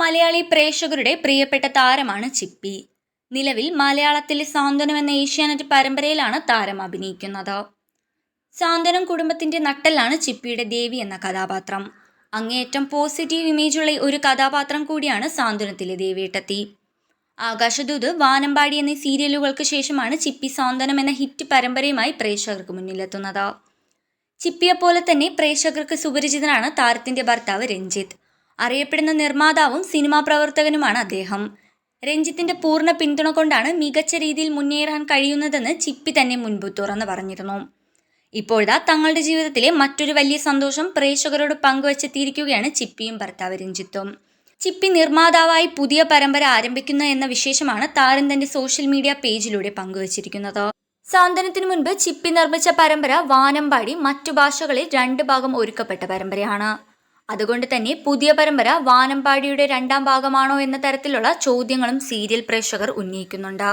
മലയാളി പ്രേക്ഷകരുടെ പ്രിയപ്പെട്ട താരമാണ് ചിപ്പി. നിലവിൽ മലയാളത്തിലെ സാന്ത്വനം എന്ന ഏഷ്യാനെറ്റ് പരമ്പരയിലാണ് താരം അഭിനയിക്കുന്നത്. സാന്ത്വനം കുടുംബത്തിന്റെ നട്ടലാണ് ചിപ്പിയുടെ ദേവി എന്ന കഥാപാത്രം. അങ്ങേയറ്റം പോസിറ്റീവ് ഇമേജുള്ള ഒരു കഥാപാത്രം കൂടിയാണ് സാന്ത്വനത്തിലെ ദേവിയേട്ടത്തി. ആകാശദൂത് വാനമ്പാടി എന്നീ സീരിയലുകൾക്ക് ശേഷമാണ് ചിപ്പി സാന്ത്വനം എന്ന ഹിറ്റ് പരമ്പരയുമായി പ്രേക്ഷകർക്ക് മുന്നിലെത്തുന്നത്. ചിപ്പിയെ പോലെ തന്നെ പ്രേക്ഷകർക്ക് സുപരിചിതനാണ് താരത്തിന്റെ ഭർത്താവ് രഞ്ജിത്ത്. അറിയപ്പെടുന്ന നിർമ്മാതാവും സിനിമാ പ്രവർത്തകനുമാണ് അദ്ദേഹം. രഞ്ജിത്തിന്റെ പൂർണ പിന്തുണ കൊണ്ടാണ് മികച്ച രീതിയിൽ മുന്നേറാൻ കഴിയുന്നതെന്ന് ചിപ്പി തന്നെ മുൻപ് തുറന്നു പറഞ്ഞിരുന്നു. ഇപ്പോഴാ തങ്ങളുടെ ജീവിതത്തിലെ മറ്റൊരു വലിയ സന്തോഷം പ്രേക്ഷകരോട് പങ്കുവച്ചെത്തിയിരിക്കുകയാണ് ചിപ്പിയും ഭർത്താവ് രഞ്ജിത്തും. ചിപ്പി നിർമ്മാതാവായി പുതിയ പരമ്പര ആരംഭിക്കുന്ന എന്ന വിശേഷമാണ് താരം തന്റെ സോഷ്യൽ മീഡിയ പേജിലൂടെ പങ്കുവച്ചിരിക്കുന്നത്. സാന്ത്വനത്തിനു മുൻപ് ചിപ്പി നിർമ്മിച്ച പരമ്പര വാനമ്പാടി മറ്റു ഭാഷകളിൽ രണ്ട് ഭാഗം ഒരുക്കപ്പെട്ട പരമ്പരയാണ്. അതുകൊണ്ട് തന്നെ പുതിയ പരമ്പര വാനമ്പാടിയുടെ രണ്ടാം ഭാഗമാണോ എന്ന തരത്തിലുള്ള ചോദ്യങ്ങളും സീരിയൽ പ്രേക്ഷകർ ഉന്നയിക്കുന്നുണ്ട്.